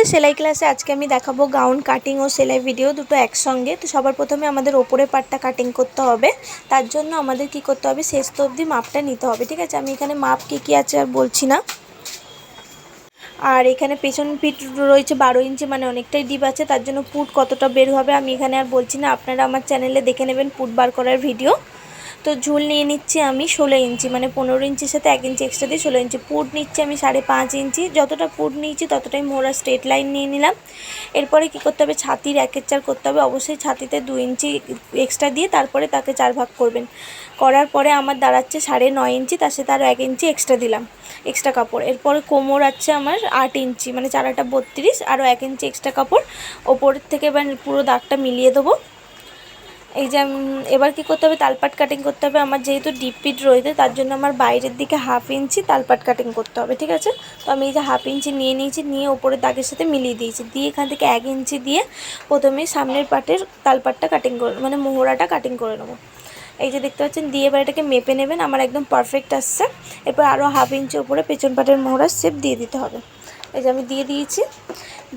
বন্ধুরা সেলাই ক্লাসে আজকে আমি দেখাবো গাউন কাটিং ও সেলাই ভিডিও দুটো একসঙ্গে। তো সবার প্রথমে আমাদের ওপরে পাটটা কাটিং করতে হবে। তার জন্য আমাদের কি করতে হবে? শেষ তো অবধি মাপটা নিতে হবে, ঠিক আছে? আমি এখানে মাপ কী কী আছে আর বলছি না। আর এখানে পেছন পিঠ রয়েছে বারো ইঞ্চি মানে অনেকটাই ডিপ আছে। তার জন্য পুট কতটা বের হবে আমি এখানে আর বলছি না। আপনারা আমার চ্যানেলে দেখে নেবেন, পুট বার করার ভিডিও তো ঝুল নিয়ে নিচ্ছি আমি ষোলো ইঞ্চি মানে পনেরো ইঞ্চির সাথে এক ইঞ্চি এক্সট্রা দিয়ে ষোলো ইঞ্চি। পুট নিচ্ছি আমি সাড়ে পাঁচ ইঞ্চি। যতটা পুট নিয়েছি ততটাই মোড়া স্ট্রেট লাইন নিয়ে নিলাম। এরপরে কি করতে হবে? ছাতির একের চার করতে হবে। অবশ্যই ছাতিতে দু ইঞ্চি এক্সট্রা দিয়ে তারপরে তাকে চার ভাগ করবেন। করার পরে আমার দাঁড়াচ্ছে সাড়ে নয় ইঞ্চি, তার সাথে আরও এক ইঞ্চি এক্সট্রা দিলাম এক্সট্রা কাপড়। এরপরে কোমর আছে আমার আট ইঞ্চি মানে চারাটা বত্রিশ আরও এক ইঞ্চি এক্সট্রা কাপড়। ওপরের থেকে এবার পুরো দাগটা মিলিয়ে দেবো। এই যে এবার কি করতে হবে? তালপাট কাটিং করতে হবে। আমার যেহেতু ডিপ পিট রয়েছে, তার জন্য আমার বাইরের দিকে হাফ ইঞ্চি তালপাট কাটিং করতে হবে, ঠিক আছে? তো আমি এই যে হাফ ইঞ্চি নিয়ে নিয়েছি, নিয়ে ওপরের দাগের সাথে মিলিয়ে দিয়েছি। দিয়ে এখান থেকে এক ইঞ্চি দিয়ে প্রথমে সামনের পাটের তালপাটটা কাটিং করে মানে মোহরাটা কাটিং করে নেব। এই যে দেখতে পাচ্ছেন, দিয়ে এবার এটাকে মেপে নেবেন। আমার একদম পারফেক্ট আসছে। এরপর আরও হাফ ইঞ্চি ওপরে পেছন পাটের মোহরার শেপ দিয়ে দিতে হবে। এই যে আমি দিয়ে দিয়েছি।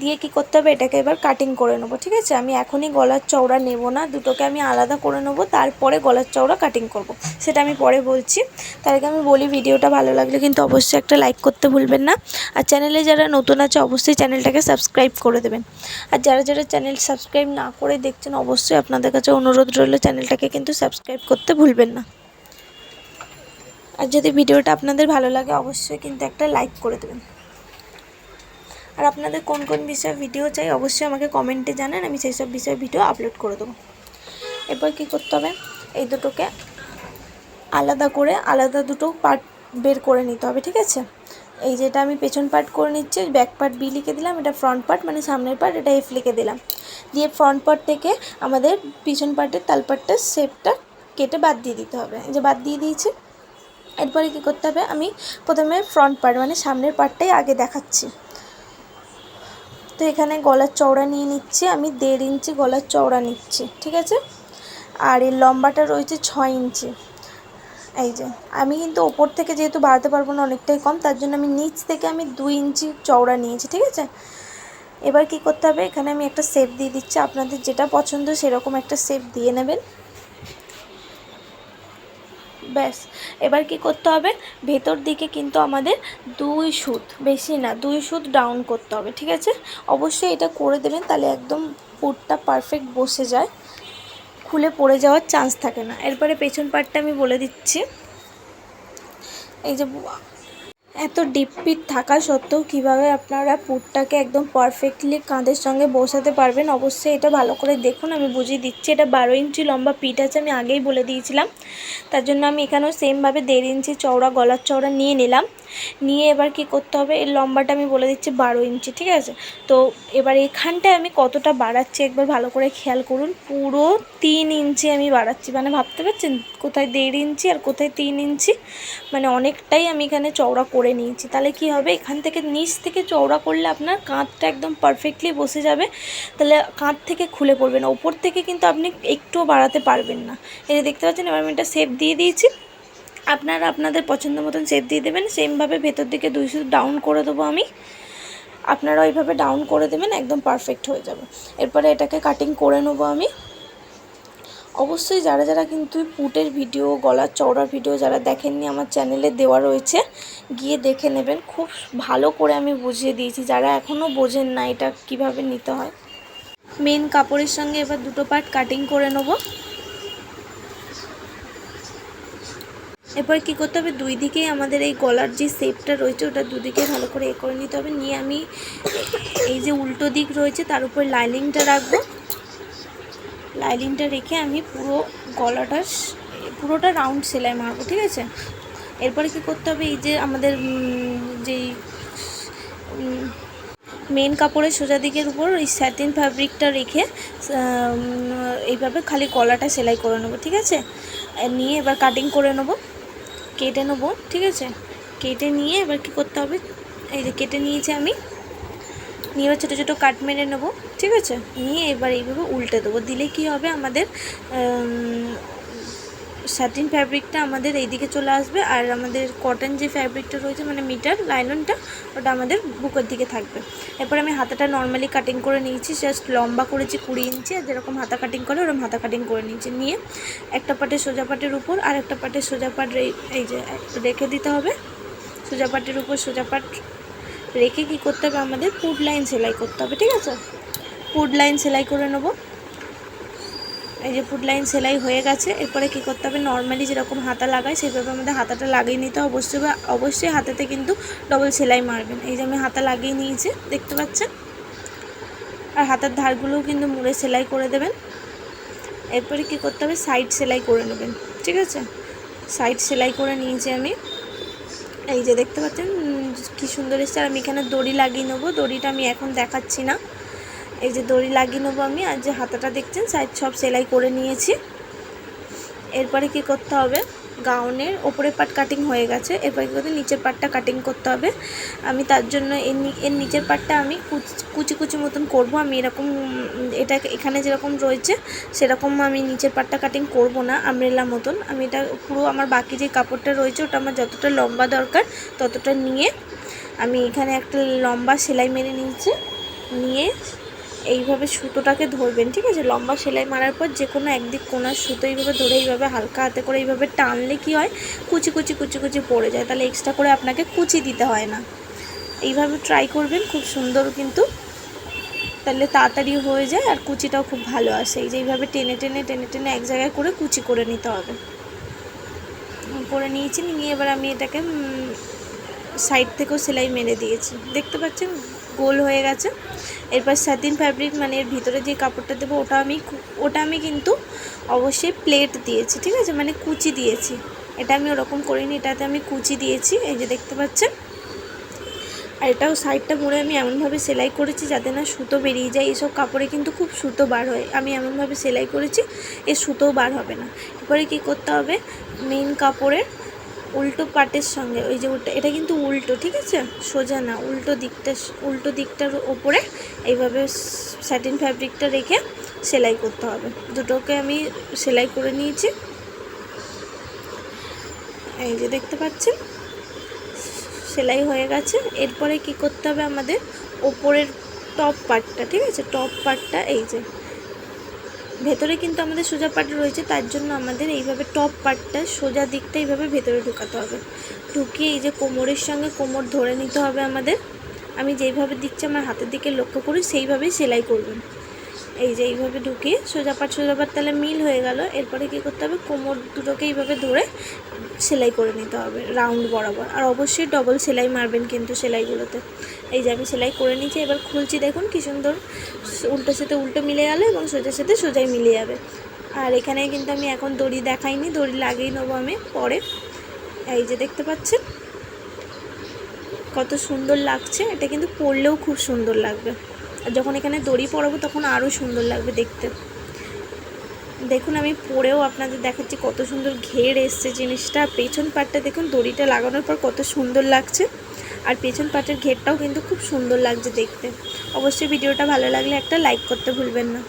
দিয়ে কি করতে হবে? এটাকে এবার কাটিং করে নেব, ঠিক আছে? আমি এখনই গলার চওড়া নেব না, দুটোকে আমি আলাদা করে নেব, তারপরে গলার চওড়া কাটিং করব। সেটা আমি পরে বলছি। তার আগে আমি বলি, ভিডিওটা ভালো লাগলে কিন্তু অবশ্যই একটা লাইক করতে ভুলবেন না। আর চ্যানেলে যারা নতুন আছে, অবশ্যই চ্যানেলটাকে সাবস্ক্রাইব করে দেবেন। আর যারা যারা চ্যানেল সাবস্ক্রাইব না করে দেখছেন, অবশ্যই আপনাদের কাছে অনুরোধ রইল চ্যানেলটাকে কিন্তু সাবস্ক্রাইব করতে ভুলবেন না। আর যদি ভিডিওটা আপনাদের ভালো লাগে, অবশ্যই কিন্তু একটা লাইক করে দেবেন। আর আপনাদের কোন কোন বিষয়ে ভিডিও চাই, অবশ্যই আমাকে কমেন্টে জানান, আমি সেই সব বিষয়ে ভিডিও আপলোড করে দেবো। এরপর কী করতে হবে? এই দুটোকে আলাদা করে, আলাদা দুটো পার্ট বের করে নিতে হবে, ঠিক আছে? এই যেটা আমি পেছন পার্ট করে নিচ্ছি ব্যাক পার্ট বি লিখে দিলাম, এটা ফ্রন্ট পার্ট মানে সামনের পার্ট এটা এফ লিখে দিলাম। দিয়ে ফ্রন্ট পার্ট থেকে আমাদের পিছন পার্টের তালপাটটার শেপটা কেটে বাদ দিয়ে দিতে হবে। এই যে বাদ দিয়ে দিয়েছি, এরপরে কী করতে হবে? আমি প্রথমে ফ্রন্ট পার্ট মানে সামনের পার্টটাই আগে দেখাচ্ছি। তো এখানে গলার চওড়া নিয়ে নিচ্ছি, আমি দেড় ইঞ্চি গলার চওড়া নিচ্ছি, ঠিক আছে? আর এর লম্বাটা রয়েছে ছয় ইঞ্চি। এই যে, আমি কিন্তু ওপর থেকে যেহেতু বাড়াতে পারব না অনেকটাই কম, তার জন্য আমি নিচ থেকে আমি দুই ইঞ্চি চওড়া নিয়েছি, ঠিক আছে? এবার কি করতে হবে? এখানে আমি একটা শেপ দিয়ে দিচ্ছি, আপনাদের যেটা পছন্দ সেরকম একটা শেপ দিয়ে নেবেন। ব্যাস। এবার কি করতে হবে? ভেতর দিকে কিন্তু আমাদের দুই সুত, বেশি না, দুই সুত ডাউন করতে হবে, ঠিক আছে? অবশ্যই এটা করে দেবেন, তাহলে একদম পুটটা পারফেক্ট বসে যায়। খুলে পড়ে যাওয়ার চান্স থাকে না। এরপরে পেছন পার্টটা আমি বলে দিচ্ছি। এই যে এত ডিপ পিট থাকা সত্ত্বেও কীভাবে আপনারা পুটটাকে একদম পারফেক্টলি কাঁধের সঙ্গে বসাতে পারবেন, অবশ্যই এটা ভালো করে দেখুন, আমি বুঝিয়ে দিচ্ছি। এটা বারো ইঞ্চি লম্বা পিট আছে, আমি আগেই বলে দিয়েছিলাম। তার জন্য আমি এখানেও সেমভাবে দেড় ইঞ্চি চওড়া, গলার চওড়া নিয়ে নিলাম। নিয়ে এবার কি করতে হবে? এর লম্বাটা আমি বলে দিচ্ছি বারো ইঞ্চি, ঠিক আছে? তো এবার এখানটায় আমি কতটা বাড়াচ্ছি একবার ভালো করে খেয়াল করুন। পুরো তিন ইঞ্চি আমি বাড়াচ্ছি। মানে ভাবতে পারছেন? কোথায় দেড় ইঞ্চি আর কোথায় তিন ইঞ্চি? মানে অনেকটাই আমি এখানে চওড়া করে নিয়েছি। তাহলে কি হবে? এখান থেকে নিচ থেকে চওড়া করলে আপনার কাঁধটা একদম পারফেক্টলি বসে যাবে। তাহলে কাঁধ থেকে খুলে পড়বে না। ওপর থেকে কিন্তু আপনি একটুও বাড়াতে পারবেন না। এই দেখতে পাচ্ছেন, এবার আমি এটা শেপ দিয়ে দিয়েছি। আপনারা আপনাদের পছন্দ মতন শেপ দিয়ে দেবেন সেমভাবে ভেতর দিকে দুই শুধু ডাউন করে দেবো আমি। আপনারা ওইভাবে ডাউন করে দেবেন, একদম পারফেক্ট হয়ে যাবে। এরপরে এটাকে কাটিং করে নেব আমি। অবশ্যই যারা যারা কিন্তু পুটের ভিডিও গলার চওড়ার ভিডিও যারা দেখেননি আমার চ্যানেলে দেওয়া রয়েছে, গিয়ে দেখে নেবেন। খুব ভালো করে আমি বুঝিয়ে দিয়েছি, যারা এখনও বোঝেন না এটা কীভাবে নিতে হয়। মেন কাপড়ের সঙ্গে এবার দুটো পার্ট কাটিং করে নেব। এরপর কি করতে হবে? দুই দিকেই আমাদের এই গলার যে শেপটা রয়েছে, ওটা দুদিকে ভালো করে এ করে নিতে হবে। নিয়ে আমি এই যে উল্টো দিক রয়েছে, তার উপর লাইনিংটা রাখব। লাইনিংটা রেখে আমি পুরো গলাটা পুরোটা রাউন্ড সেলাই মারবো, ঠিক আছে? এরপরে কি করতে হবে? এই যে আমাদের যেই মেন কাপড়ের সোজা দিকের উপর ওই স্যাটিন ফ্যাব্রিকটা রেখে এইভাবে খালি গলাটা সেলাই করে নেব, ঠিক আছে? নিয়ে এবার কাটিং করে নেব। কেটে নেব, ঠিক আছে? কেটে নিয়ে এবার কী করতে হবে? এই যে কেটে নিয়েছি আমি। নিয়ে এবার ছোটো ছোটো কাট মেরে নেব, ঠিক আছে? নিয়ে এবার এইভাবে উল্টে দেবো। দিলে কি হবে আমাদের স্যাটিন ফ্যাব্রিকটা আমাদের এইদিকে চলে আসবে আর আমাদের কটন যে ফ্যাব্রিকটা রয়েছে মানে মিটার লাইলনটা ওটা আমাদের বুকের দিকে থাকবে। এরপর আমি হাতাটা নর্মালি কাটিং করে নিয়েছি জাস্ট লম্বা করেছি কুড়ি ইঞ্চি আর যেরকম হাতা কাটিং করে ওরকম হাতা কাটিং করে নিয়েছি। নিয়ে একটা পাটে সোজা পাটের উপর আর একটা পাটে সোজা পাট এই যে রেখে দিতে হবে। সোজা পাটের উপর সোজা পাট রেখে কী করতে হবে? আমাদের পুড লাইন সেলাই করতে হবে, ঠিক আছে? পুড লাইন সেলাই করে নেব। এই যে পুট লাইন সেলাই হয়ে গেছে। এরপরে কী করতে হবে? নর্মালি যেরকম হাতা লাগায় সেইভাবে আমাদের হাতাটা লাগিয়ে নিতে অবশ্যই বা, অবশ্যই হাতাতে কিন্তু ডবল সেলাই মারবেন। এই যে আমি হাতা লাগিয়ে নিয়েছি, দেখতে পাচ্ছেন? আর হাতার ধারগুলোও কিন্তু মুড়ে সেলাই করে দেবেন। এরপরে কী করতে হবে? সাইড সেলাই করে নেবেন। ঠিক আছে? সাইড সেলাই করে নিয়েছি আমি। এই যে দেখতে পাচ্ছেন? কি সুন্দর এসছে। আর আমি এখানে দড়ি লাগিয়ে নেব। দড়িটা আমি এখন দেখাচ্ছি না। এই যে দড়ি লাগিয়ে নেব আমি, আর যে হাতাটা দেখছেন সাইড সব সেলাই করে নিয়েছি। এরপরে কি করতে হবে? গাউনের ওপরের পার্ট কাটিং হয়ে গেছে, এরপরে কী করতে নিচের পার্টটা কাটিং করতে হবে। আমি তার জন্য এর নিচের পার্টটা আমি কুচ- কুচি মতন করব। আমি এরকম এটা এখানে যেরকম রয়েছে, সেরকম আমি নিচের পার্টটা কাটিং করব না আমরেলা মতন। আমি এটা পুরো আমার বাকি যে কাপড়টা রয়েছে, ওটা আমার যতটা লম্বা দরকার, ততটা নিয়ে আমি এখানে একটা লম্বা সেলাই মেরে নিয়েছি। নিয়ে এইভাবে সুতোটাকে ধরবেন, ঠিক আছে? লম্বা সেলাই মারার পর যে কোনো একদিক কোনার সুতো এইভাবে ধরে এইভাবে হালকা হাতে করে এইভাবে টানলে কি হয়? কুচি কুচি কুচি কুচি পড়ে যায়। তাহলে এক্সট্রা করে আপনাকে কুচি দিতে হয় না। এইভাবে ট্রাই করবেন, খুব সুন্দর কিন্তু। তাহলে তাড়াতাড়ি হয়ে যায় আর কুচিটাও খুব ভালো আসে। এই যে এইভাবে টেনে টেনে টেনে টেনে এক জায়গায় করে কুচি করে নিতে হবে। করে নিয়েছি, নিয়ে এবার আমি এটাকে সাইড থেকেও সেলাই মেরে দিয়েছি। দেখতে পাচ্ছেন? গোল হয়ে গেছে। এরপর স্যাতিন ফ্যাব্রিক মানে এর ভিতরে যে কাপড়টা দেবো, ওটা আমি ওটা আমি কিন্তু অবশ্যই প্লেট দিয়েছি, ঠিক আছে? মানে কুচি দিয়েছি। এটা আমি ওরকম করিনি, এটাতে আমি কুচি দিয়েছি, এই যে দেখতে পাচ্ছেন। আর এটাও সাইডটা মুড়ে আমি এমনভাবে সেলাই করেছি যাতে না সুতো বেরিয়ে যায়। এইসব কাপড়ে কিন্তু খুব সুতো বার হয়। আমি এমনভাবে সেলাই করেছি এর সুতোও বার হবে না। এরপরে কী করতে হবে? মেন কাপড়ের উল্টো পাটের সঙ্গে, ওই যে উল্টো, এটা কিন্তু উল্টো, ঠিক আছে? সোজা না, উল্টো দিকটা, উল্টো দিকটার ওপরে এইভাবে স্যাটিন ফ্যাব্রিকটা রেখে সেলাই করতে হবে। দুটোকে আমি সেলাই করে নিয়েছি। এই যে দেখতে পাচ্ছেন? সেলাই হয়ে গেছে। এরপরে কি করতে হবে আমাদের? ওপরের টপ পার্টটা ঠিক আছে? টপ পার্টটা এই যে ভেতরে কিন্তু আমাদের সোজা পার্ট রয়েছে, তার জন্য আমাদের এইভাবে টপ পার্টটা সোজা দিকটা এইভাবে ভেতরে ঢুকাতে হবে। ঢুকিয়ে এই যে কোমরের সঙ্গে কোমর ধরে নিতে হবে আমাদের। আমি যেইভাবে দিচ্ছি, আমার হাতের দিকে লক্ষ্য করি সেইভাবেই সেলাই করবেন। এই যে এইভাবে ঢুকিয়ে সোজা পাট তাহলে মিল হয়ে গেল। এরপরে কী করতে হবে? কোমর দুটোকে এইভাবে ধরে সেলাই করে নিতে হবে, রাউন্ড বরাবর। আর অবশ্যই ডবল সেলাই মারবেন কিন্তু সেলাইগুলোতে। এই যে আমি সেলাই করে নিয়েছি, এবার খুলছি দেখুন কি সুন্দর। উল্টোর সাথে উল্টো মিলে গেল এবং সোজার সাথে সোজাই মিলে যাবে। আর এখানে কিন্তু আমি এখন দড়ি দেখাইনি, দড়ি লাগিয়ে নেব আমি পরে। এই যে দেখতে পাচ্ছেন? কত সুন্দর লাগছে। এটা কিন্তু পরলেও খুব সুন্দর লাগবে। আর যখন এখানে দড়ি পরাবো তখন আরও সুন্দর লাগবে দেখতে। দেখুন, আমি পরেও আপনাদের দেখাচ্ছি কত সুন্দর ঘের এসছে জিনিসটা। পেছন পাটটা দেখুন, দড়িটা লাগানোর পর কত সুন্দর লাগছে। আর পেছন পাটের ঘেরটাও কিন্তু খুব সুন্দর লাগছে দেখতে। অবশ্যই ভিডিওটা ভালো লাগলে একটা লাইক করতে ভুলবেন না।